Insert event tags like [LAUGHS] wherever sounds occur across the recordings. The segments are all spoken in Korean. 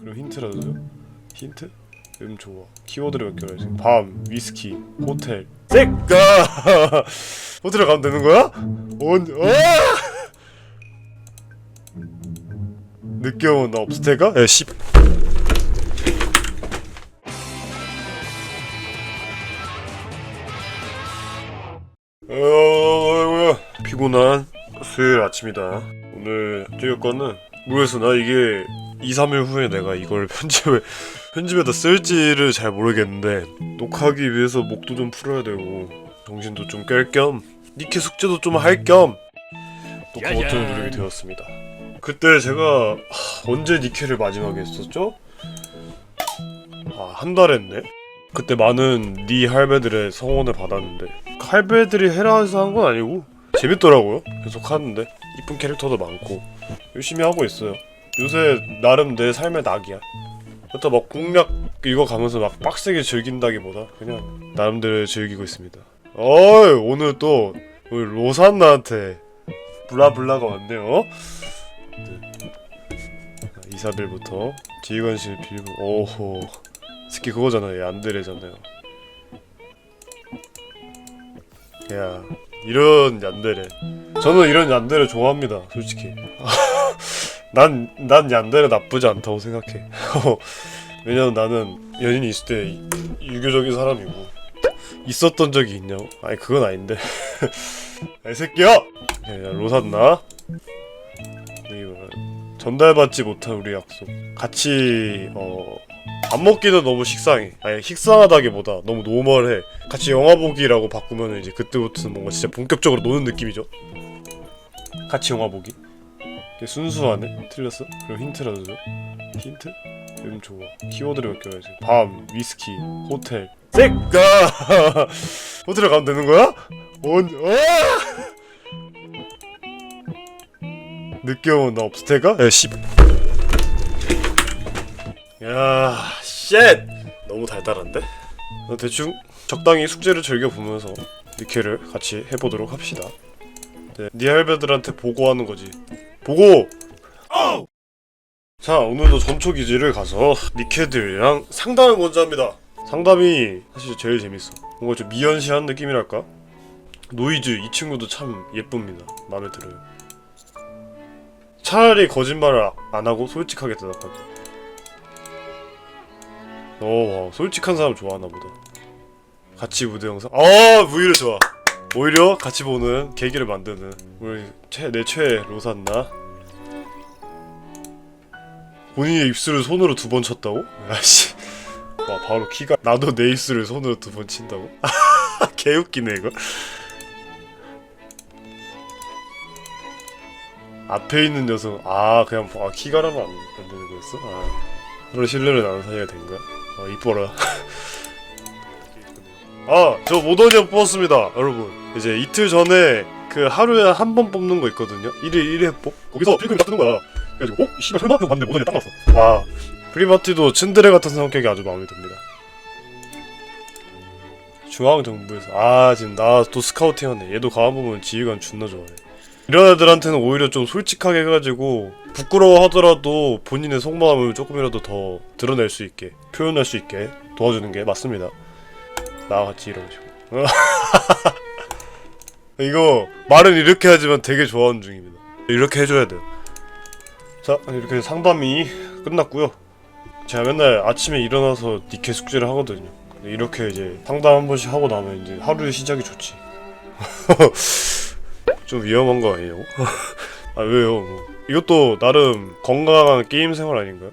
그리고 힌트라도 줘? 힌트? 음 좋아 키워드를 몇 개를 해야지 밤, 위스키, 호텔 쌩까 [LAUGHS] 호텔에 가면 되는 거야? 온, 어! 늦게 온나 업스테가? 야 씨. 어, 피곤한 수요일 아침이다. 오늘 찍을 거는 모르겠어. 나 이게 2, 3일 후에 내가 이걸 편집에 편집에다 쓸지를 잘 모르겠는데 녹화하기 위해서 목도 좀 풀어야 되고 정신도 좀 깰 겸 니케 숙제도 좀 할 겸 녹화 버튼을 누르게 되었습니다. 그때 제가 하, 언제 니케를 마지막에 했었죠? 아, 한 달 했네. 그때 많은 니 할배들의 성원을 받았는데 할배들이 해라 해서 한 건 아니고 재밌더라고요. 계속 하는데 이쁜 캐릭터도 많고 열심히 하고 있어요. 요새 나름 내 삶의 낙이야. 그렇다 막 공략 읽어가면서 막 빡세게 즐긴다기보다 그냥 나름대로 즐기고 있습니다. 어이 오늘 또 우리 로산나한테 블라블라가 왔네요. 네. 이사벨부터 지휘관실 빌고 오호 특히 그거잖아요 얀데레잖아요. 야 이런 얀데레 저는 이런 얀데레 좋아합니다 솔직히 [LAUGHS] 난, 난 얀데레 나쁘지 않다고 생각해. [LAUGHS] 왜냐면 나는 연인이 있을 때 이- 유교적인 사람이고 있었던 적이 있냐고? 아니 그건 아닌데. [LAUGHS] 이 새끼야! 야, 뭐야 전달받지 못한 우리 약속. 같이 어... 밥 먹기는 너무 식상해. 아니 식상하다기보다 너무 노멀해. 같이 영화 보기라고 바꾸면 이제 그때부터는 뭔가 진짜 본격적으로 노는 느낌이죠. 같이 영화 보기 순수하네 틀렸어? 그럼 힌트라도 줘 힌트? 음 좋아 키워드를 해야지 밤, 위스키, 호텔 쌩까 [LAUGHS] 호텔에 가면 되는 거야? 온, 어! 늦게 온나 업스테가? 야 씨. 야, 쉣! 너무 달달한데? 어, 대충 적당히 숙제를 즐겨보면서 니케를 같이 해보도록 합시다. 네, 니 할배들한테 보고하는 거지. 보고! 자, 오늘도 전초 기지를 가서 니케들이랑 상담을 먼저 합니다. 상담이 사실 제일 재밌어. 뭔가 좀 미연시한 느낌이랄까? 노이즈 이 친구도 참 예쁩니다. 마음에 들어요. 차라리 거짓말을 안 하고 솔직하게 대답하기. 어, 와, 솔직한 사람 좋아하나 보다. 같이 무대 영상. 아, 오히려 좋아. 오히려 같이 보는 계기를 만드는 우리 최, 내 최애 로산나. 본인의 입술을 손으로 두 번 쳤다고? 아씨. 와, 바로 키가 나도 내 입술을 손으로 두 번 친다고? [LAUGHS] 개웃기네 이거. 앞에 있는 녀석 아 그냥 아 키가라면 안, 안 되는 거였어? 아 그런 신뢰를 나눈 사이가 된 거야? 아 이뻐라 [LAUGHS] 아 저 모더니엄 뽑았습니다 여러분. 이제 이틀 전에 그 하루에 한 번 뽑는 거 있거든요. 1일 1회 뽑. 거기서 필금이 딱 뜨는 거야. 그래가지고 어? 씨발 설마? 하고 봤는데 모더니엄 딱 나왔어. 아 프리마티도 츤드레 같은 성격이 아주 마음에 듭니다. 중앙정부에서. 아 지금 나 또 스카우팅 하네. 얘도 가만 보면 지휘관 존나 좋아해. 이런 애들한테는 오히려 좀 솔직하게 해가지고 부끄러워하더라도 본인의 속마음을 조금이라도 더 드러낼 수 있게 표현할 수 있게 도와주는 게 맞습니다. 이런 식으로. [LAUGHS] 이거 말은 이렇게 하지만 되게 좋아하는 중입니다. 이렇게 해줘야 돼요. 자 이렇게 상담이 끝났고요. 제가 맨날 아침에 일어나서 니케 숙제를 하거든요. 이렇게 이제 상담 한 번씩 하고 나면 이제 하루의 시작이 좋지. [LAUGHS] 좀 위험한 거 아니에요? [LAUGHS] 아 왜요? 뭐. 이것도 나름 건강한 게임 생활 아닌가요?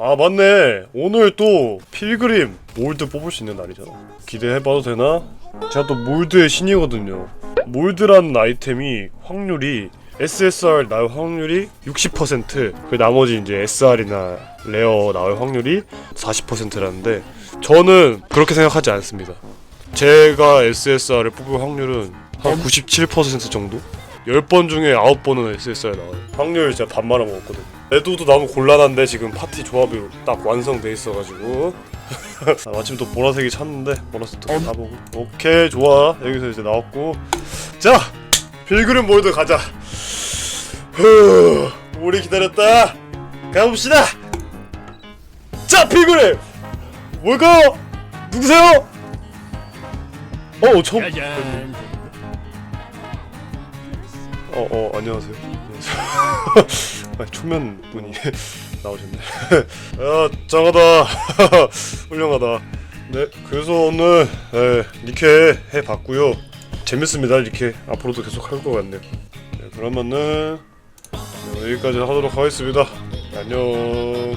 아 맞네 오늘 또 필그림 몰드 뽑을 수 있는 날이잖아 기대해봐도 되나? 제가 또 몰드의 신이거든요 몰드라는 아이템이 확률이 SSR 나올 확률이 60%그 나머지 이제 SR이나 레어 나올 확률이 40%라는데 저는 그렇게 생각하지 않습니다 제가 SSR을 뽑을 확률은 한 97% 정도? 10번 중에 9번은 SSR 나와요. 확률 진짜 반 말아 먹었거든. 레도도 너무 곤란한데 지금 파티 조합이 딱 완성돼 있어가지고. [LAUGHS] 아, 마침 또 보라색이 찼는데 보라색도 가보고. 오케이 좋아. 여기서 이제 나왔고. 자 필그림 몰드 가자. 후 오래 기다렸다. 가봅시다. 자 피구님 뭘까요 누구세요? 어 처음 짜잔. 어, 어, 안녕하세요. 아, 초면 분이 [LAUGHS] 나오셨네. [LAUGHS] 야, 짱하다. [LAUGHS] 훌륭하다. 네, 그래서 오늘 네, 니케 해봤고요. 재밌습니다, 니케. 앞으로도 계속 할 것 같네요. 네, 그러면은 네, 여기까지 하도록 하겠습니다. 안녕.